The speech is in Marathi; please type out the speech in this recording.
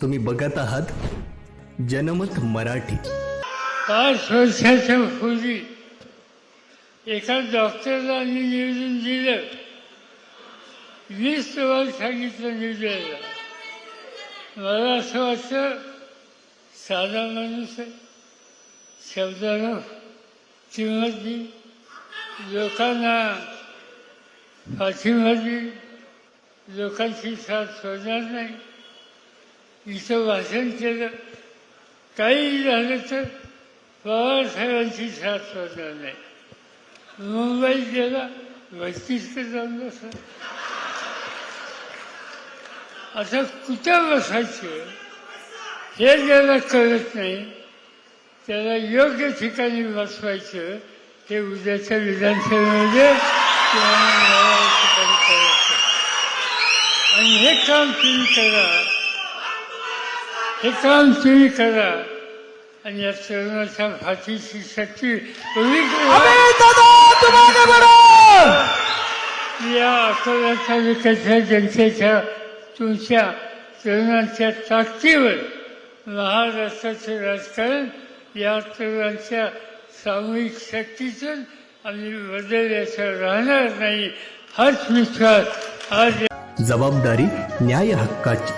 तुम्ही बघत आहात जनमत मराठी. पाच वर्षाच्या पूर्वी एका डॉक्टरला मी निवेदन दिलं. वीस वर्ष सांगितलं निवेदनाला मला असं वाटतं साधा माणूस आहे. शब्दाला किंमत दी लोकांना पाठिंबा दी लोकांची साथ सोडणार नाही. इथं भाषण केलं काही झालं तर बाबासाहेबांची साथ सोडणार नाही मुंबईत गेला वैशिष्ट्य जाऊन बसला. आता कुठं बसायचं? हे ज्याला कळत नाही त्याला योग्य ठिकाणी बसवायचं हे उद्याच्या विधानसभेमध्ये आणि हे काम तुम्ही करा. हे काम तुम्ही करा आणि या तरुणाच्या फाशीची शक्ती करा. या अकोल्याच्या विकासच्या जनतेच्या तुमच्या तरुणांच्या ताकदीवर महाराष्ट्राचे राजकारण या तरुणांच्या सामूहिक शक्तीतून आम्ही बदलल्याचं राहणार नाही हाच विश्वास आज जबाबदारी न्याय हक्काची.